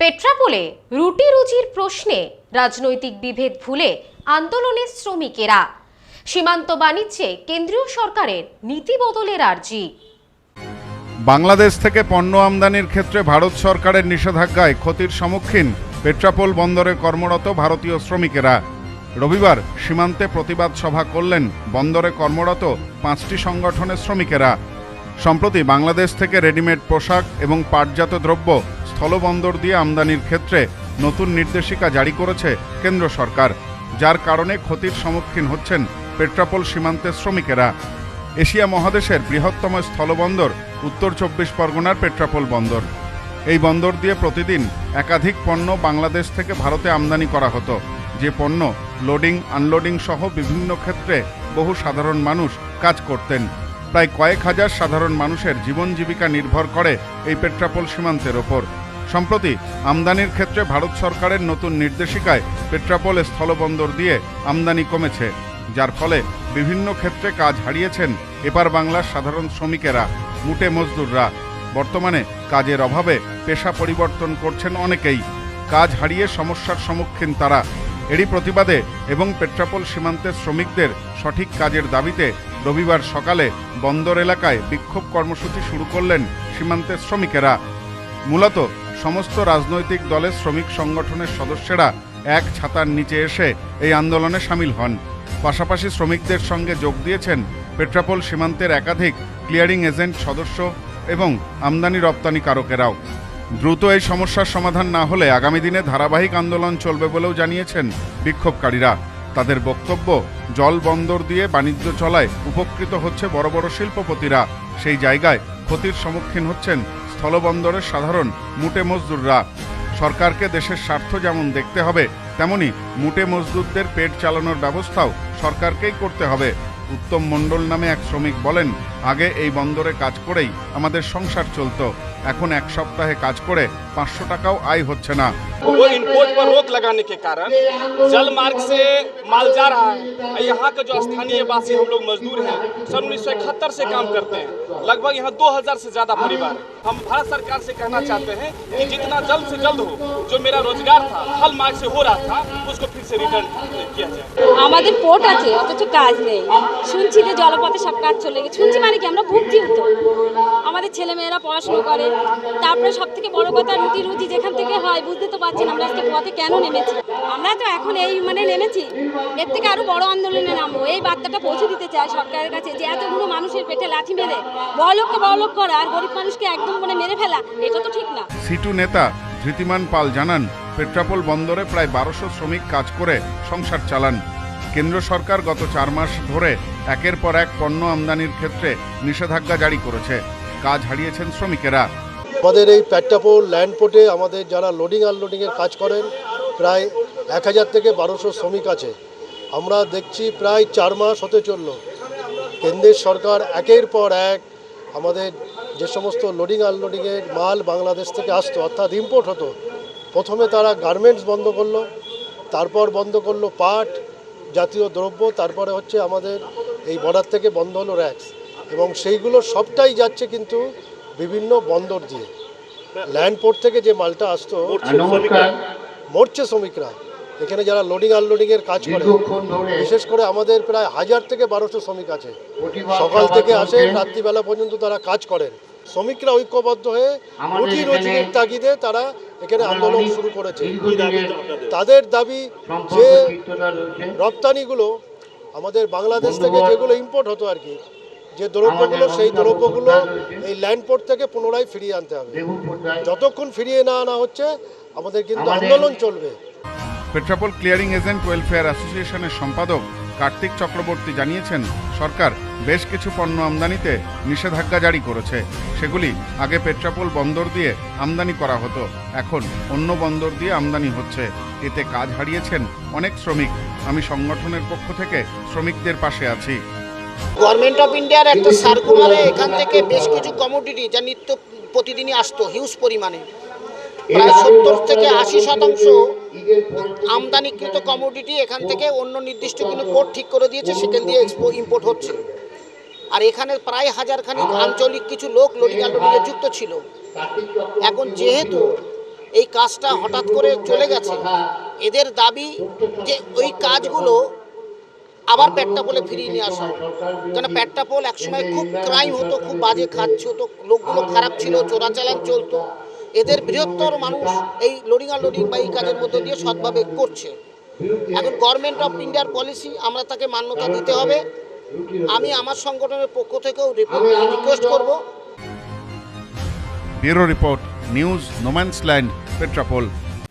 পেট্রাপোলে রুটি রুজির প্রশ্নে রাজনৈতিক বিভেদ ভুলে আন্দোলনে শ্রমিকেরা। সীমান্ত বাণিজ্যে কেন্দ্রীয় সরকারের নীতি বদলের আর্জি। বাংলাদেশ থেকে পণ্য আমদানির ক্ষেত্রে ভারত সরকারের নিষেধাজ্ঞায় ক্ষতির সম্মুখীন পেট্রাপোল বন্দরে কর্মরত ভারতীয় শ্রমিকেরা। রবিবার সীমান্তে প্রতিবাদ সভা করলেন বন্দরে কর্মরত পাঁচটি সংগঠনের শ্রমিকেরা। সম্প্রতি বাংলাদেশ থেকে রেডিমেড পোশাক এবং পাটজাত দ্রব্য স্থলবন্দর দিয়ে আমদানির ক্ষেত্রে নতুন নির্দেশিকা জারি করেছে কেন্দ্র সরকার, যার কারণে ক্ষতির সম্মুখীন হচ্ছেন পেট্রাপোল সীমান্তের শ্রমিকেরা। এশিয়া মহাদেশের বৃহত্তম স্থলবন্দর উত্তর চব্বিশ পরগনার পেট্রাপোল বন্দর। এই বন্দর দিয়ে প্রতিদিন একাধিক পণ্য বাংলাদেশ থেকে ভারতে আমদানি করা হতো। যে পণ্য লোডিং আনলোডিং সহ বিভিন্ন ক্ষেত্রে বহু সাধারণ মানুষ কাজ করতেন। প্রায় কয়েক হাজার সাধারণ মানুষের জীবন জীবিকা নির্ভর করে এই পেট্রাপোল সীমান্তের ওপর। সম্প্রতি আমদানির ক্ষেত্রে ভারত সরকারের নতুন নির্দেশিকায় পেট্রাপোল স্থলবন্দর দিয়ে আমদানি কমেছে, যার ফলে বিভিন্ন ক্ষেত্রে কাজ হারিয়েছেন এপার বাংলার সাধারণ শ্রমিকেরা, মুটে মজদুররা। বর্তমানে কাজের অভাবে পেশা পরিবর্তন করছেন অনেকেই। কাজ হারিয়ে সমস্যার সম্মুখীন তারা এরই প্রতিবাদে এবং পেট্রাপোল সীমান্তের শ্রমিকদের সঠিক কাজের দাবিতে রবিবার সকালে বন্দর এলাকায় বিক্ষোভ কর্মসূচি শুরু করলেন সীমান্তের শ্রমিকেরা। মূলত সমস্ত রাজনৈতিক দলের শ্রমিক সংগঠনের সদস্যরা এক ছাতার নিচে এসে এই আন্দোলনে সামিল হন। পাশাপাশি শ্রমিকদের সঙ্গে যোগ দিয়েছেন পেট্রাপোল সীমান্তের একাধিক ক্লিয়ারিং এজেন্ট সদস্য এবং আমদানি রপ্তানিকারকেরাও। দ্রুত এই সমস্যার সমাধান না হলে আগামী দিনে ধারাবাহিক আন্দোলন চলবে বলেও জানিয়েছেন বিক্ষোভকারীরা। তাদের বক্তব্য, জল বন্দর দিয়ে বাণিজ্য চলায় উপকৃত হচ্ছে বড় বড় শিল্পপতিরা। সেই জায়গায় ক্ষতির সম্মুখীন হচ্ছেন স্থলবন্দরের সাধারণ মুটে মজদুররা। সরকারকে দেশের স্বার্থ যেমন দেখতে হবে, তেমনি মুটে মজদুরদের পেট চালানোর ব্যবস্থাও সরকারকেই করতে হবে। উত্তম মণ্ডল নামে এক শ্রমিক বলেন, আগে এই বন্দরে কাজ করেই আমাদের সংসার চলত। এখন এক সপ্তাহে কাজ করে পাঁচশো টাকাও আয় হচ্ছে না। वो इम्पोर्ट पर रोक लगाने के कारण जल मार्ग से माल जा रहा है और यहाँ का जो स्थानीय वासी हम लोग मजदूर हैं सन उन्नीस सौ इकहत्तर से काम करते हैं लगभग यहाँ 2000 से ज़्यादा परिवार हैं। हम भारत सरकार से कहना चाहते हैं कि जितना जल्द से जल्द हो जो मेरा रोजगार था हल मार्ग से हो रहा था उसको फिर से रिटर्न किया जाए আমাদের পোর্ট আছে অথচ কাজ নেই শুনছি যে জলপথে সব কাজ চলে গেছে শুনছি মানে কি আমরা ভুগছি তো আমাদের ছেলে মেয়েরা পড়াশুনো করে তারপরে সব থেকে বড় কথা রুটি রুজি যেখান থেকে হয় বুঝতে তো পারছেন আমরা আজকে পথে কেন নেমেছি? আমরা তো এখন এই মানে নেমেছি। এর থেকে আরও বড় আন্দোলনে নামবো। এই বার্তাটা পৌঁছে দিতে চাই সরকারের কাছে যে এতগুলো মানুষের পেটে লাঠি মেরে বড়লোককে বড়লোক করা আর গরিব মানুষকে একদম মানে মেরে ফেলা, এটা তো ঠিক না। সিটু নেতা ধৃতিমান পাল জানান, পেট্রাপোল বন্দরে প্রায় বারোশো শ্রমিক কাজ করে সংসার চালান। কেন্দ্র সরকার গত চার মাস ধরে একের পর এক পণ্য আমদানির ক্ষেত্রে নিষেধাজ্ঞা জারি করেছে। কাজ হারিয়েছেন শ্রমিকেরা। আমাদের এই প্যাট্টাপোল ল্যান্ডপোর্টে আমাদের যারা লোডিং আনলোডিংয়ের কাজ করেন, প্রায় এক হাজার থেকে বারোশো শ্রমিক আছে। আমরা দেখছি প্রায় চার মাস হতে চলল। কেন্দ্রের সরকার একের পর এক আমাদের যে সমস্ত লোডিং আনলোডিংয়ের মাল বাংলাদেশ থেকে আসতো, অর্থাৎ ইম্পোর্ট হতো, প্রথমে তারা গার্মেন্টস বন্ধ করল, তারপর বন্ধ করল পাট জাতীয় দ্রব্য, তারপরে হচ্ছে আমাদের এই বর্ডার থেকে বন্ধ হলো র্যাক্স এবং সেইগুলো সবটাই যাচ্ছে কিন্তু বিভিন্ন বন্দর দিয়ে। ল্যান্ডপোর্ট থেকে যে মালটা আসতো মরছে শ্রমিকরা। এখানে যারা লোডিং আনলোডিং এর কাজ করে বিশেষ করে আমাদের প্রায় হাজার থেকে বারোশো শ্রমিক আছে। সকাল থেকে আসে রাত্রিবেলা পর্যন্ত তারা কাজ করেন। শ্রমিকরা ঐক্যবদ্ধ হয়ে রুটি রোজির তাগিদে তারা এখানে আন্দোলন শুরু করেছে। তাদের দাবি যে রপ্তানিগুলো আমাদের বাংলাদেশ থেকে যেগুলো ইম্পোর্ট হতো আর কি যে দ্রব্যগুলো সেই দ্রব্যগুলো এই ল্যান্ডপোর্ট থেকে পুনরায় ফিরিয়ে আনতে হবে। যতক্ষণ ফিরিয়ে না আনা হচ্ছে আমাদের কিন্তু আন্দোলন চলবে। পেট্রাপোল ক্লিয়ারিং এজেন্ট ওয়েলফেয়ার অ্যাসোসিয়েশনের সম্পাদক কার্তিক চক্রবর্তী জানিয়েছেন সরকার বেশ কিছু পণ্য আমদানিতে নিষেধাজ্ঞা জারি করেছে। সেগুলি আগে পেট্রাপোল বন্দর দিয়ে আমদানি করা হতো। এখন অন্য বন্দর দিয়ে আমদানি হচ্ছে। এতে কাজ হারিয়েছেন অনেক শ্রমিক। আমি সংগঠনের পক্ষ থেকে শ্রমিকদের পাশে আছি। গভর্নমেন্ট অফ ইন্ডিয়ার একটা সার্কুলারে এখান থেকে বেশ কিছু কমোডিটি যা নিত্য প্রতিদিনই আসতো হিউজ পরিমাণে। প্রায় সত্তর থেকে আশি শতাংশ আমদানিকৃত কমোডিটি এখান থেকে অন্য নির্দিষ্ট কোনো পোর্ট ঠিক করে দিয়েছে, সেখান দিয়ে এক্সপো ইম্পোর্ট হচ্ছে। আর এখানে প্রায় হাজারখানি আঞ্চলিক কিছু লোক লোডিং আনলোডিংয়ে যুক্ত ছিল। এখন যেহেতু এই কাজটা হঠাৎ করে চলে গেছে, এদের দাবি যে ওই কাজগুলো আবার পেট্টাপোলে ফিরিয়ে নিয়ে আসা। কেন পেট্টাপোল একসময় খুব ক্রাইম হতো, খুব বাজে খাচ্ছে হতো লোকগুলো খারাপ ছিল, চোরাচালান চলতো। এদের বৃহত্তর মানুষ এই লোডিং আর লোডিং বা এই কাজের মধ্যে দিয়ে সৎভাবে করছে। এখন গভর্নমেন্ট অফ ইন্ডিয়ার পলিসি আমরা তাকে মান্যতা দিতে হবে। আমি আমার সংগঠনের পক্ষ থেকেও রিপোর্ট রিকোয়েস্ট করব। Bureau report news no man's land Petrapole